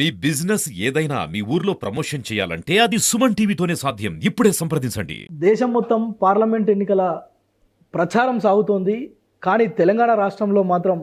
మీ business ఏదైనా మీ ఊర్లో promotion చేయాలంటే అది సుమన్ టీవీతోనే సాధ్యం. ఇప్పుడే సంప్రదించండి. దేశం మొత్తం పార్లమెంట్ ఎన్నికల ప్రచారం సాగుతోంది. కానీ తెలంగాణ రాష్ట్రంలో మాత్రం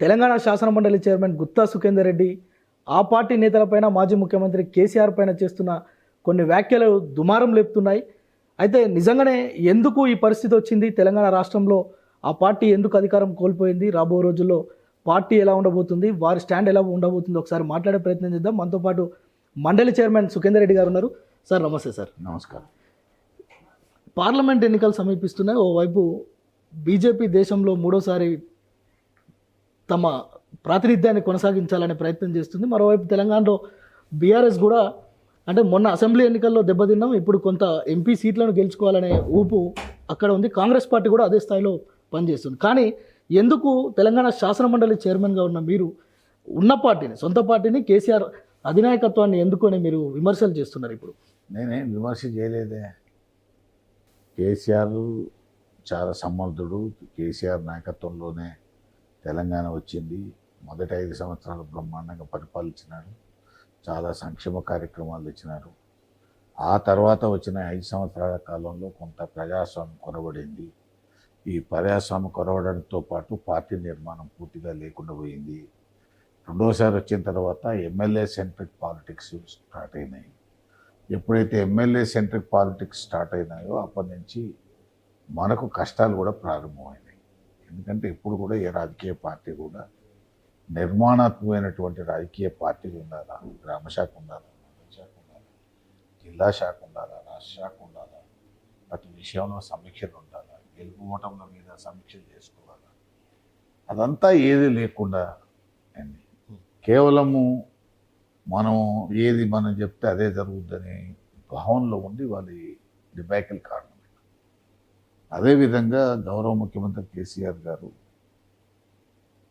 తెలంగాణ శాసనమండలి చైర్మన్ గుత్తా సుఖేందర్ రెడ్డి ఆ పార్టీ నేతలపైన మాజీ ముఖ్యమంత్రి కేసీఆర్ పైన చేస్తున్న కొన్ని వ్యాఖ్యలు దుమారం లేపుతున్నాయి. అయితే నిజంగానే ఎందుకు ఈ పరిస్థితి వచ్చింది? తెలంగాణ రాష్ట్రంలో ఆ పార్టీ ఎందుకు అధికారం కోల్పోయింది? రాబో రోజుల్లో పార్టీ ఎలా ఉండబోతుంది వారి స్టాండ్ ఎలా ఉండబోతుంది ఒకసారి మాట్లాడే ప్రయత్నం చేద్దాం. మనతో పాటు మండలి చైర్మన్ సుఖేందర్ రెడ్డి గారు ఉన్నారు. సార్ నమస్తే సార్. నమస్కారం. పార్లమెంట్ ఎన్నికలు సమీపిస్తున్నాయి. ఓవైపు బీజేపీ దేశంలో మూడోసారి తమ ప్రాతినిధ్యాన్ని కొనసాగించాలనే ప్రయత్నం చేస్తుంది. మరోవైపు తెలంగాణలో బీఆర్ఎస్ కూడా అంటే మొన్న అసెంబ్లీ ఎన్నికల్లో దెబ్బతిన్నాం. ఇప్పుడు కొంత ఎంపీ సీట్లను గెలుచుకోవాలనే ఊపు అక్కడ ఉంది. కాంగ్రెస్ పార్టీ కూడా అదే స్థాయిలో పనిచేస్తుంది. కానీ ఎందుకు తెలంగాణ శాసన మండలి చైర్మన్గా ఉన్న మీరు ఉన్న పార్టీని సొంత పార్టీని కేసీఆర్ అధినాయకత్వాన్ని ఎందుకని మీరు విమర్శలు చేస్తున్నారు ఇప్పుడు? నేనేం విమర్శ చేయలేదే. కేసీఆర్ చాలా సమర్థుడు. కేసీఆర్ నాయకత్వంలోనే తెలంగాణ వచ్చింది. మొదటి ఐదు సంవత్సరాలు బ్రహ్మాండంగా పరిపాలించినాడు. చాలా సంక్షేమ కార్యక్రమాలు ఇచ్చినారు ఆ తర్వాత వచ్చిన ఐదు సంవత్సరాల కాలంలో కొంత ప్రజాస్వామ్యం కొనబడింది. ఈ ప్రజాస్వామ్యం కొరవడంతో పాటు పార్టీ నిర్మాణం పూర్తిగా లేకుండా పోయింది. రెండోసారి వచ్చిన తర్వాత ఎమ్మెల్యే సెంట్రిక్ పాలిటిక్స్ స్టార్ట్ అయినాయి. ఎప్పుడైతే ఎమ్మెల్యే సెంట్రిక్ పాలిటిక్స్ స్టార్ట్ అయినాయో అప్పటి నుంచి మనకు కష్టాలు కూడా ప్రారంభమైనాయి. ఎందుకంటే ఇప్పుడు కూడా ఏ రాజకీయ పార్టీ కూడా నిర్మాణాత్మకమైనటువంటి రాజకీయ పార్టీలు ఉండాలా? గ్రామ శాఖ ఉండాలా? శాఖ ఉండాలా? జిల్లా శాఖ ఉండాలా? రాష్ట్ర శాఖ ఉండాలా? ప్రతి విషయంలో సమీక్షలు ఉండాలా? గెలుపు ఓటముల మీద సమీక్షలు చేసుకోవాలి. అదంతా ఏది లేకుండా అండి. కేవలము మనం ఏది మనం చెప్తే అదే జరుగుతుందనే భావనలో ఉండి వాళ్ళ డిబాకిల్ కారణం. అదేవిధంగా గౌరవ ముఖ్యమంత్రి కేసీఆర్ గారు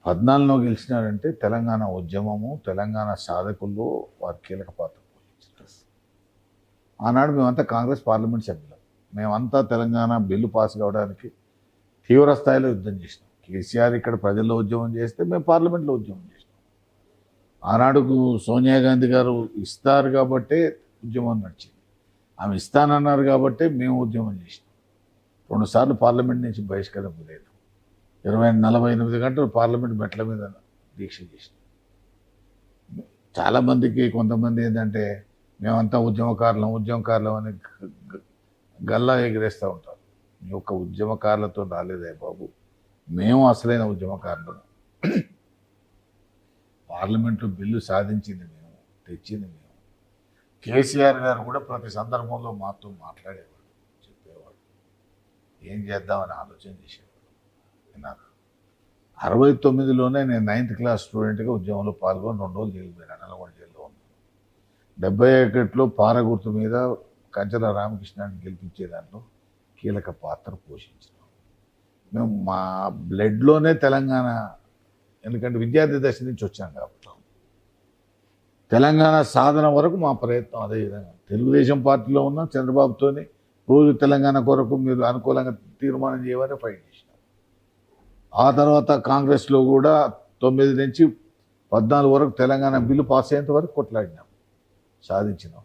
పద్నాలుగులో గెలిచినారంటే తెలంగాణ ఉద్యమము తెలంగాణ సాధకుల్లో వారు కీలక పాత్ర పోషించారు. ఆనాడు మేమంతా కాంగ్రెస్ పార్లమెంట్ సభ్యులం. మేమంతా తెలంగాణ బిల్లు పాస్ కావడానికి తీవ్ర స్థాయిలో యుద్ధం చేసినాం. కేసీఆర్ ఇక్కడ ప్రజల్లో ఉద్యమం చేస్తే మేము పార్లమెంట్లో ఉద్యమం చేసినాం. ఆనాడుకు సోనియా గాంధీ గారు ఇస్తారు కాబట్టే ఉద్యమం నడిచింది. ఆమె ఇస్తానన్నారు కాబట్టే మేము ఉద్యమం చేసినాం. రెండుసార్లు పార్లమెంట్ నుంచి బహిష్కరింపు లేదు. ఇరవై నలభై ఎనిమిది గంటలు పార్లమెంట్ మెట్ల మీద దీక్ష చేసినాం. చాలామందికి కొంతమంది ఏంటంటే మేమంతా ఉద్యమకారులం ఉద్యమకారులం అని గల్లా ఎగిరేస్తూ ఉంటారు మీ యొక్క ఉద్యమకారులతో రాలేదే బాబు. మేము అసలైన ఉద్యమకారులు. పార్లమెంట్లో బిల్లు సాధించింది మేము తెచ్చింది మేము. కేసీఆర్ గారు కూడా ప్రతి సందర్భంలో మాతో మాట్లాడేవాడు చెప్పేవాడు. ఏం చేద్దామని ఆలోచన చేసేవాడు. నాకు అరవై తొమ్మిదిలోనే నేను నైన్త్ క్లాస్ స్టూడెంట్గా ఉద్యమంలో పాల్గొని రెండు రోజులు జైలు పోయినా నల్గొండ జైల్లో ఉన్నాను. డెబ్బై ఒకటిలో పారగుర్తు మీద కంచన రామకృష్ణాన్ని గెలిపించే దాంట్లో కీలక పాత్ర పోషించినాం. మేము మా బ్లడ్లోనే తెలంగాణ ఎందుకంటే విద్యార్థి దశ నుంచి వచ్చాం కాబట్టి. తెలంగాణ సాధన వరకు మా ప్రయత్నం అదే విధంగా. తెలుగుదేశం పార్టీలో ఉన్న చంద్రబాబుతోని రోజు తెలంగాణ కొరకు మీరు అనుకూలంగా తీర్మానం చేయమని ఫైట్ చేసినాం. ఆ తర్వాత కాంగ్రెస్లో కూడా తొమ్మిది నుంచి పద్నాలుగు వరకు తెలంగాణ బిల్లు పాస్ అయ్యేంత వరకు కొట్లాడినాం సాధించినాం.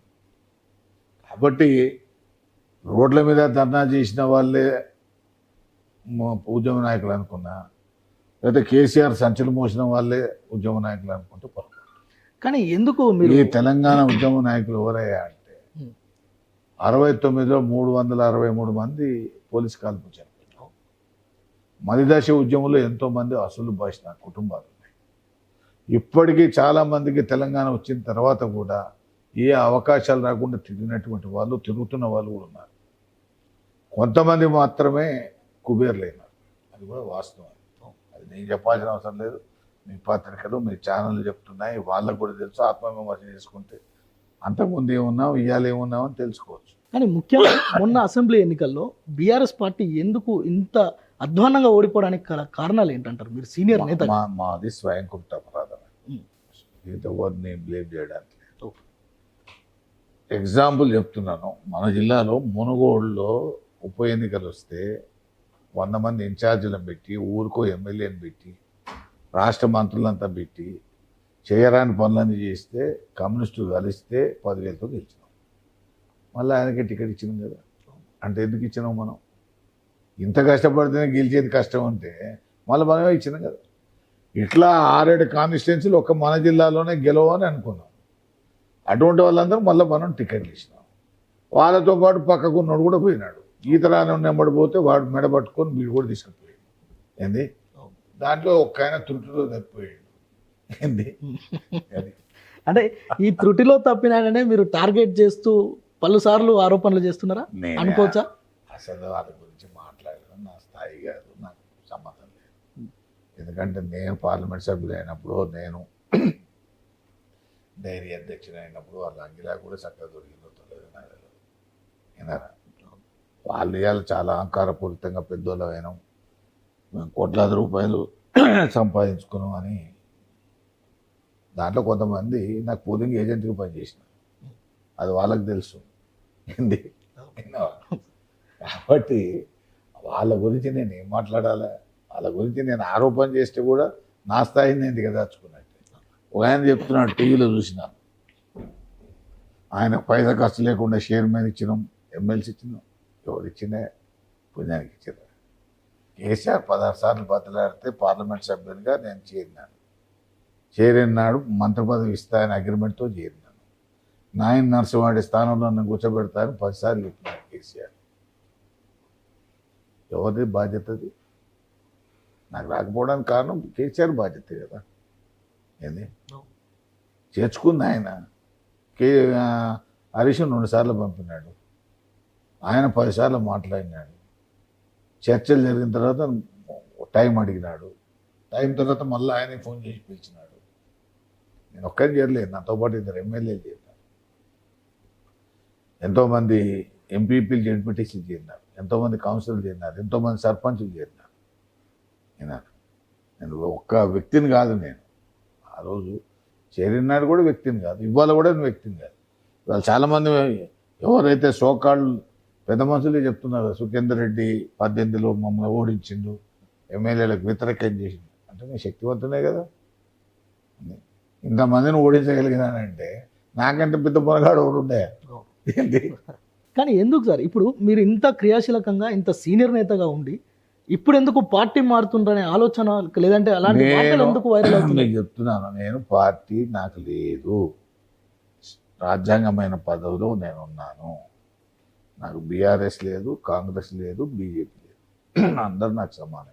రోడ్ల మీద ధర్నా చేసిన వాళ్ళే ఉద్యమ నాయకులు అనుకున్నా లేకపోతే కేసీఆర్ సంచులు మోసిన వాళ్ళే ఉద్యమ నాయకులు అనుకుంటే పొరపాటు. కానీ ఎందుకు మీరు ఈ తెలంగాణ ఉద్యమ నాయకులు ఎవరయ్యా అంటే. అరవై తొమ్మిదిలో మూడు వందల అరవై మూడు మంది పోలీస్ కాల్పు చనిపోయినారు మలిదశ ఉద్యమంలో ఎంతో మంది అసలు భాష కుటుంబాలు ఉన్నాయి. ఇప్పటికీ చాలా మందికి తెలంగాణ వచ్చిన తర్వాత కూడా ఏ అవకాశాలు రాకుండా తిరిగినటువంటి వాళ్ళు తిరుగుతున్న వాళ్ళు కూడా ఉన్నారు. కొంతమంది మాత్రమే కుబేర్లైనారు. అది కూడా వాస్తవం. అది నేను చెప్పాల్సిన అవసరం లేదు. మీ పత్రికలు మీ ఛానళ్ళు చెప్తున్నాయి. వాళ్ళకు కూడా తెలుసు. ఆత్మవిమర్శ చేసుకుంటే అంతకుముందు ఏమున్నాం ఇవాళ ఏమున్నాం అని తెలుసుకోవచ్చు. కానీ ముఖ్యంగా మొన్న అసెంబ్లీ ఎన్నికల్లో బీఆర్ఎస్ పార్టీ ఎందుకు ఇంత అధ్వానంగా ఓడిపోవడానికి గల కారణాలు ఏంటంటారు? మీరు సీనియర్ నేత మా మాది స్వయం కుట్ట అపరాధం ఎవరిని బ్లేమ్ చేయడానికి. ఎగ్జాంపుల్ చెప్తున్నాను. మన జిల్లాలో మునుగోడులో ఉప ఎన్నికలు వస్తే వంద మంది ఇన్ఛార్జీలను పెట్టి ఊరికో ఎమ్మెల్యేని పెట్టి రాష్ట్ర మంత్రులంతా పెట్టి చేయరాని పనులన్నీ చేస్తే కమ్యూనిస్టులు కలిస్తే పదివేలతో గెలిచినాం. మళ్ళీ ఆయనకే టికెట్ ఇచ్చినాం కదా. అంటే ఎందుకు ఇచ్చినాం మనం? ఇంత కష్టపడితేనే గెలిచేది కష్టం అంటే మళ్ళీ మనమే ఇచ్చినాం కదా. ఇట్లా ఆరేడు కాన్స్టిట్యున్సీలు ఒక్క మన జిల్లాలోనే గెలవని అనుకున్నాం. అటువంటి వాళ్ళందరూ మళ్ళీ మనం టికెట్లు ఇచ్చినాం. వాళ్ళతో పాటు పక్కకు ఉన్నోడు కూడా పోయినాడు. ఈతరాని నెంబడి పోతే వాడు మెడ పట్టుకొని వీడు కూడా తీసుకుపోయాడు. ఏంది? దాంట్లో ఒక్క ఆయన త్రుటిలో తప్పిపోయాడు. ఏంది? అంటే ఈ త్రుటిలో తప్పినాడనే మీరు టార్గెట్ చేస్తూ పలుసార్లు ఆరోపణలు చేస్తున్నారా? నేనే? అనుకోవచ్చా? అసలు వాళ్ళ గురించి మాట్లాడడం నా స్థాయి కాదు నాకు సంబంధం లేదు. ఎందుకంటే నేను పార్లమెంట్ సభ్యులు అయినప్పుడు నేను డైరీ అధ్యక్షుడు అయినప్పుడు వాళ్ళ అంగిలా కూడా చక్కగా దొరికిందో తెలియదు నాకు తెలియదు వాళ్ళు ఇవాళ చాలా అహంకారపూరితంగా పెద్దోళ్ళు అయినాం మేము కోట్లాది రూపాయలు సంపాదించుకున్నాం అని దాంట్లో కొంతమంది నాకు పోలింగ్ ఏజెంట్గా పనిచేసిన. అది వాళ్ళకి తెలుసు. ఏంది? కాబట్టి వాళ్ళ గురించి నేను ఏం మాట్లాడాలా? వాళ్ళ గురించి నేను ఆరోపణ చేస్తే కూడా నా స్థాయిని నేను దిగదాచుకున్నట్టు ఒక ఆయన చెప్తున్నాడు టీవీలో చూసిన. ఆయన పైసా ఖర్చు లేకుండా చైర్మన్ ఇచ్చినాం ఎమ్మెల్సీ ఇచ్చినాం ఎవరు ఇచ్చినా పుణ్యానికి ఇచ్చారు. కేసీఆర్ పదహారు సార్లు బతలాడితే పార్లమెంట్ సభ్యునిగా నేను చేరినాను. చేరినాడు మంత్రి పదవి ఇస్తాయని అగ్రిమెంట్తో చేరినాను. నాయన నర్సవాడి స్థానంలో నన్ను కూర్చోబెడతాను పదిసార్లు చెప్పినాడు కేసీఆర్. ఎవరిది బాధ్యతది నాకు రాకపోవడానికి కారణం కేసీఆర్ బాధ్యత కదా. ఏంది? చేర్చుకుంది ఆయన. కే ఆ, హరీష్ రెండుసార్లు పంపినాడు. ఆయన పదిసార్లు మాట్లాడినాడు. చర్చలు జరిగిన తర్వాత టైం అడిగినాడు. టైం తర్వాత మళ్ళీ ఆయనే ఫోన్ చేసి పిలిచినాడు. నేను ఒక్కరిని చేరలేదు నాతో పాటు ఇద్దరు ఎమ్మెల్యేలు చేరినారు ఎంతోమంది ఎంపీపీలు జడ్పీటీసీలు చేరినారు ఎంతోమంది కౌన్సిలర్లు చేరినారు ఎంతోమంది సర్పంచులు చేరినారు నేను ఒక్క వ్యక్తిని కాదు నేను. ఆ రోజు చేరినాడు కూడా వ్యక్తిని కాదు ఇవాళ కూడా వ్యక్తిని కాదు. ఇవాళ చాలామంది ఎవరైతే సోకాళ్ళు పెద్ద మనుషులే చెప్తున్నారు సుఖేందర్ రెడ్డి పద్దెనిమిదిలో మమ్మల్ని ఓడించిండు ఎమ్మెల్యేలకు వ్యతిరేకం చేసిండు. అంటే నేను శక్తివంతునే కదా. ఇంతమందిని ఓడించగలిగినానంటే నాకంటే పెద్ద పొరగాడు ఉండే? కానీ ఎందుకు సార్? ఇప్పుడు మీరు ఇంత క్రియాశీలకంగా ఇంత సీనియర్ నేతగా ఉండి ఇప్పుడు ఎందుకు పార్టీ మారుతుండ్రనే ఆలోచన లేదంటే అలాంటి వార్తలు ఎందుకు వైరల్ మీకు చెప్తున్నాను. నేను పార్టీ నాకు లేదు. రాజ్యాంగమైన పదవిలో నేను ఉన్నాను నాకు బీఆర్ఎస్ లేదు కాంగ్రెస్ లేదు బీజేపీ లేదు. అందరు నాకు సమానమే.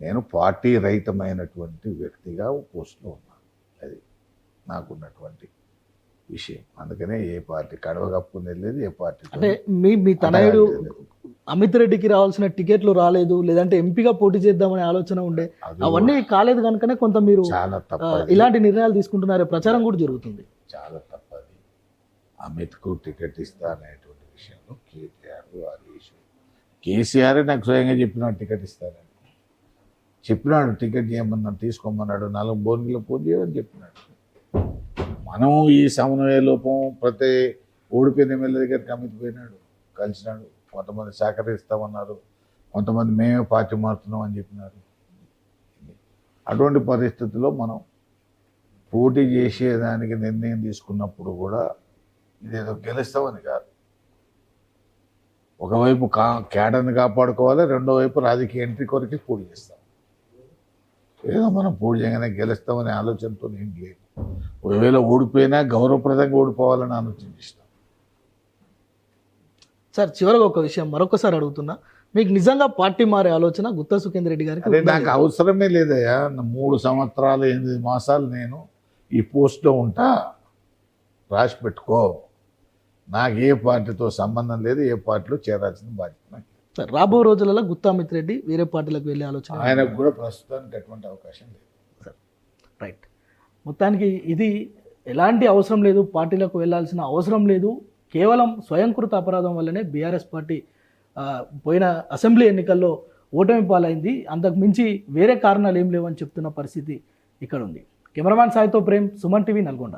నేను పార్టీ రహితమైనటువంటి వ్యక్తిగా పోస్టులో ఉన్నాను. అది నాకున్నటువంటి విషయం. అందుకనే ఏ పార్టీ కడవ కప్పుకునేది లేదు ఏ పార్టీ అంటే మీ మీ తనయుడు అమిత్ రెడ్డికి రావాల్సిన టికెట్లు రాలేదు లేదంటే ఎంపీగా పోటీ చేద్దామనే ఆలోచన ఉండే. అవన్నీ కాలేదు కనుకనే కొంత మీరు చాలా తప్పది. ఇలాంటి నిర్ణయాలు తీసుకుంటున్నారే ప్రచారం కూడా జరుగుతుంది. చాలా తప్పది. అమిత్కు టికెట్ ఇస్తా అనేటువంటి విషయంలో కేటీఆర్ హరీష్ కేసీఆర్ నాకు స్వయంగా చెప్పినాడు టికెట్ ఇస్తానని. చెప్పినాడు టికెట్ చేయమన్నాడు తీసుకోమన్నాడు నాలుగు బోర్నిలో ఫోన్ చేయమని చెప్పినాడు. మనం ఈ సమన్వయ లోపం ప్రతి ఓడిపోయిన ఎమ్మెల్యే దగ్గరికి అమిత్ పోయినాడు కలిసినాడు. కొంతమంది సహకరిస్తామన్నారు కొంతమంది మేమే పార్టీ మారుతున్నాం అని చెప్పినారు. అటువంటి పరిస్థితుల్లో మనం పోటీ చేసేదానికి నిర్ణయం తీసుకున్నప్పుడు కూడా ఇదేదో గెలుస్తామని కాదు. ఒకవైపు కా కేడర్ని కాపాడుకోవాలి రెండో వైపు రాజకీయ ఎంట్రీ కొరకే పోటీ చేస్తాం. ఏదో మనం పోటీ చేయగానే గెలుస్తామనే ఆలోచనతో ఏం లేదు. ఒకవేళ ఓడిపోయినా గౌరవప్రదంగా ఓడిపోవాలని ఆలోచన చేస్తాం సార్ చివరగా ఒక విషయం మరొకసారి అడుగుతున్నా. మీకు నిజంగా పార్టీ మారే ఆలోచన గుత్తా సుఖేందర్ రెడ్డి గారికి అదే నాకు? అవసరమే లేదయ్యా. నా మూడు సంవత్సరాలు ఎనిమిది మాసాలు నేను ఈ పోస్ట్లో ఉంటా. రాసి పెట్టుకో. నాకు ఏ పార్టీతో సంబంధం లేదు ఏ పార్టీలో చేరాల్సిన బాధ్యత. సార్ రాబో రోజులలో గుత్తా అమిత్ రెడ్డి వేరే పార్టీలకు వెళ్ళే ఆలోచన ఆయనకు కూడా ప్రస్తుతానికి ఎటువంటి అవకాశం లేదు. రైట్. మొత్తానికి ఇది ఎలాంటి అవసరం లేదు. పార్టీలకు వెళ్ళాల్సిన అవసరం లేదు. కేవలం స్వయంకృత అపరాధం వల్లనే బీఆర్ఎస్ పార్టీ పోయిన అసెంబ్లీ ఎన్నికల్లో ఓటమి పాలైంది. అంతకు మించి వేరే కారణాలు ఏం లేవని చెప్తున్న పరిస్థితి ఇక్కడ ఉంది కెమెరామ్యాన్ సాయితో ప్రేమ్ సుమన్ టీవీ నల్గొండ.